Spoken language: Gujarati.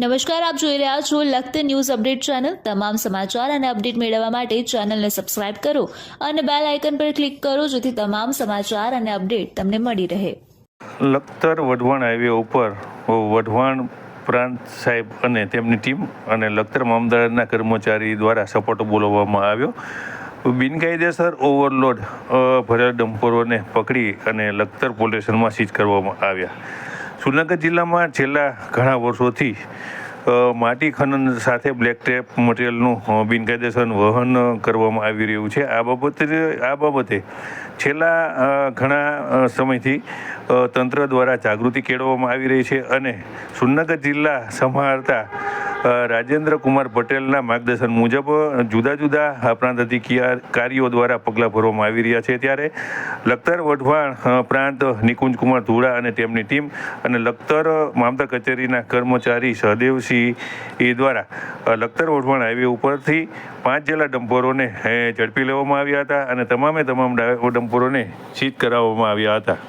નમસ્કાર, આપ જોઈ રહ્યા છો લખત ન્યૂઝ અપડેટ ચેનલ. તમામ સમાચાર અને અપડેટ મેળવવા માટે ચેનલને સબસ્ક્રાઇબ કરો અને બેલ આઇકન પર ક્લિક કરો જેથી તમામ સમાચાર અને અપડેટ તમને મળી રહે. લખતર વઢવાણ હાઈવે ઉપર વઢવાણ પ્રાંત સાહેબ અને તેમની ટીમ અને લખતર મામદારના કર્મચારી દ્વારા સપોર્ટ બોલાવવામાં આવ્યો. બિનકાયદેસર ઓવરલોડ ભરેલા ડમ્પરોને પકડી અને લખતર પોલીસ સ્ટેશનમાં સીઝ કરવામાં આવ્યા. સુરનગર જિલ્લામાં છેલ્લા ઘણા વર્ષોથી માટી ખનન સાથે બ્લેક ટેપ મટીરિયલનું બિનકાયદેસર વહન કરવામાં આવી રહ્યું છે. આ બાબતે આ બાબતે છેલ્લા ઘણા સમયથી તંત્ર દ્વારા જાગૃતિ કેળવવામાં આવી રહી છે અને સુરનગર જિલ્લા સંભાળતા રાજેન્દ્ર કુમાર પટેલના માર્ગદર્શન મુજબ જુદા જુદા પ્રાંત અધિકારીઓ દ્વારા પગલાં ભરવામાં આવી રહ્યા છે. ત્યારે લખતર વઢવાણ પ્રાંત નિકુંજ કુમાર ધુડા અને તેમની ટીમ અને લખતર મામતા કચેરીના કર્મચારી સહદેવસિંહ એ દ્વારા લખતર વઢવાણ હાઈવે ઉપરથી પાંચ જેટલા ડમ્પરોને ઝડપી લેવામાં આવ્યા હતા અને તમામે તમામ ડમ્પરોને ચીત કરાવવામાં આવ્યા હતા.